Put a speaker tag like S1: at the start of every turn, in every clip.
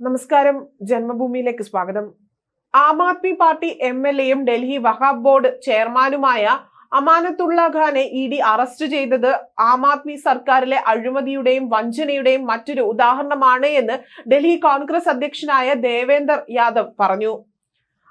S1: നമസ്കാരം. ജന്മഭൂമിയിലേക്ക് സ്വാഗതം. Aam Aadmi party M L എയും ഡൽഹി വഹാബ് ബോർഡ് ചെയർമാനുമായ അമാനത്തുള്ള ഖാനെ ഇ ഡി അറസ്റ്റ് ചെയ്തത് ആം ആദ്മി സർക്കാരിലെ അഴിമതിയുടെയും വഞ്ചനയുടെയും മറ്റൊരു ഉദാഹരണമാണ് എന്ന് ഡൽഹി കോൺഗ്രസ് അധ്യക്ഷനായ ദേവേന്ദർ യാദവ് പറഞ്ഞു.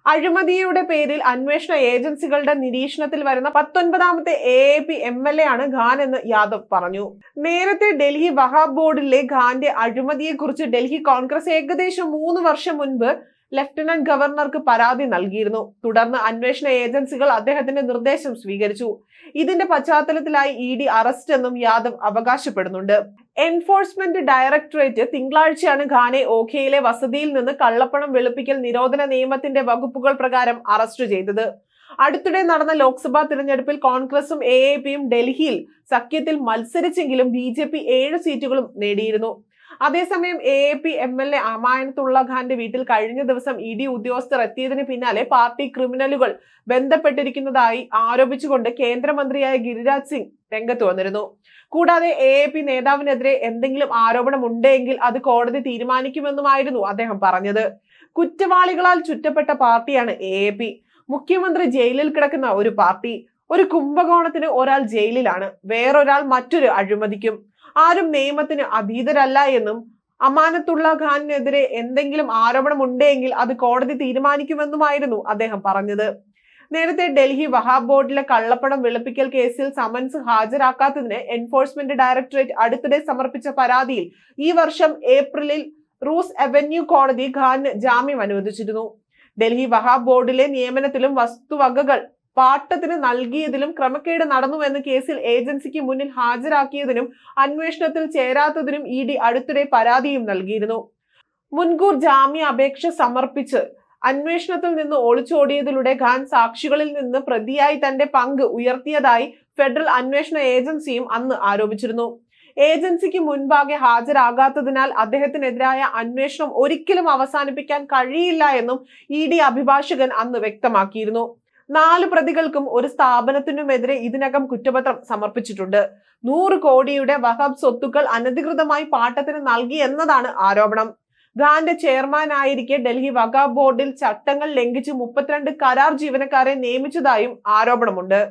S1: അഴിമതിയുടെ പേരിൽ അന്വേഷണ ഏജൻസികളുടെ നിരീക്ഷണത്തിൽ വരുന്ന പത്തൊൻപതാമത്തെ A A P M L A ആണ് ഖാൻ എന്ന് യാദവ് പറഞ്ഞു. നേരത്തെ ഡൽഹി വഹാബ് ബോർഡിലെ ഖാന്റെ അഴിമതിയെക്കുറിച്ച് ഡൽഹി കോൺഗ്രസ് ഏകദേശം മൂന്ന് വർഷം മുൻപ് ലഫ്റ്റനന്റ് ഗവർണർക്ക് പരാതി നൽകിയിരുന്നു. തുടർന്ന് അന്വേഷണ ഏജൻസികൾ അദ്ദേഹത്തിന്റെ നിർദ്ദേശം സ്വീകരിച്ചു. ഇതിന്റെ പശ്ചാത്തലത്തിലായി ഇ ഡി അറസ്റ്റ് എന്നും യാദവ് അവകാശപ്പെടുന്നുണ്ട്. എൻഫോഴ്സ്മെന്റ് ഡയറക്ടറേറ്റ് തിങ്കളാഴ്ചയാണ് ഖാനെ ഓഖയിലെ വസതിയിൽ നിന്ന് കള്ളപ്പണം വെളുപ്പിക്കൽ നിരോധന നിയമത്തിന്റെ വകുപ്പുകൾ പ്രകാരം അറസ്റ്റ് ചെയ്തത്. അടുത്തിടെ നടന്ന ലോക്സഭാ തിരഞ്ഞെടുപ്പിൽ കോൺഗ്രസും എ എ പിയും ഡൽഹിയിൽ സഖ്യത്തിൽ മത്സരിച്ചെങ്കിലും ബി ജെ പി ഏഴ് സീറ്റുകളും നേടിയിരുന്നു. അതേസമയം A A P M L A Amanatullah ഖാന്റെ വീട്ടിൽ കഴിഞ്ഞ ദിവസം ഇ ഡി ഉദ്യോഗസ്ഥർ എത്തിയതിന് പിന്നാലെ പാർട്ടി ക്രിമിനലുകൾ ബന്ധപ്പെട്ടിരിക്കുന്നതായി ആരോപിച്ചുകൊണ്ട് കേന്ദ്രമന്ത്രിയായ ഗിരിരാജ് സിംഗ് രംഗത്ത് വന്നിരുന്നു. കൂടാതെ എ എ പി നേതാവിനെതിരെ എന്തെങ്കിലും ആരോപണം ഉണ്ടെങ്കിൽ അത് കോടതി തീരുമാനിക്കുമെന്നുമായിരുന്നു അദ്ദേഹം പറഞ്ഞത്. കുറ്റവാളികളാൽ ചുറ്റപ്പെട്ട പാർട്ടിയാണ് എ എ പി മുഖ്യമന്ത്രി ജയിലിൽ കിടക്കുന്ന ഒരു പാർട്ടി. ഒരു കുംഭകോണത്തിന് ഒരാൾ ജയിലിലാണ്. വേറൊരാൾ മറ്റൊരു അഴിമതിക്കും. ആരും നിയമത്തിന് അതീതരല്ല എന്നും അമാനത്തുള്ള ഖാനിനെതിരെ എന്തെങ്കിലും ആരോപണം ഉണ്ടെങ്കിൽ അത് കോടതി തീരുമാനിക്കുമെന്നുമായിരുന്നു അദ്ദേഹം പറഞ്ഞത്. നേരത്തെ ഡൽഹി വഹാബ് ബോർഡിലെ കള്ളപ്പണം വെളുപ്പിക്കൽ കേസിൽ സമൻസ് ഹാജരാക്കാത്തതിന് എൻഫോഴ്സ്മെന്റ് ഡയറക്ടറേറ്റ് അടുത്തിടെ സമർപ്പിച്ച പരാതിയിൽ ഈ വർഷം ഏപ്രിലിൽ റൂസ് അവന്യൂ കോടതി ഖാന് ജാമ്യം അനുവദിച്ചിരുന്നു. ഡൽഹി വഹാബ് ബോർഡിലെ നിയമനത്തിലും വസ്തുവകകൾ പാട്ടത്തിന് നൽകിയതിലും ക്രമക്കേട് നടന്നുവെന്ന കേസിൽ ഏജൻസിക്ക് മുന്നിൽ ഹാജരാക്കിയതിനും അന്വേഷണത്തിൽ ചേരാത്തതിനും ഇ ഡി അടുത്തിടെ പരാതിയും നൽകിയിരുന്നു. മുൻകൂർ ജാമ്യ അപേക്ഷ സമർപ്പിച്ച് അന്വേഷണത്തിൽ നിന്ന് ഒളിച്ചോടിയതിലൂടെ ഖാൻ സാക്ഷികളിൽ നിന്ന് പ്രതിയായി തന്റെ പങ്ക് ഉയർത്തിയതായി ഫെഡറൽ അന്വേഷണ ഏജൻസിയും അന്ന് ആരോപിച്ചിരുന്നു. ഏജൻസിക്ക് മുൻപാകെ ഹാജരാകാത്തതിനാൽ അദ്ദേഹത്തിനെതിരായ അന്വേഷണം ഒരിക്കലും അവസാനിപ്പിക്കാൻ കഴിയില്ല എന്നും ഇ ഡി അഭിഭാഷകൻ അന്ന് വ്യക്തമാക്കിയിരുന്നു. നാല് പ്രതികൾക്കും ഒരു സ്ഥാപനത്തിനുമെതിരെ ഇതിനകം കുറ്റപത്രം സമർപ്പിച്ചിട്ടുണ്ട്. നൂറ് കോടിയുടെ വഹബ് സ്വത്തുക്കൾ അനധികൃതമായി പാട്ടത്തിന് നൽകി എന്നതാണ് ആരോപണം. ഖാന്റെ ചെയർമാനായിരിക്കെ ഡൽഹി വകാ ബോർഡിൽ ചട്ടങ്ങൾ ലംഘിച്ച് മുപ്പത്തിരണ്ട് കരാർ ജീവനക്കാരെ നിയമിച്ചതായും ആരോപണമുണ്ട്.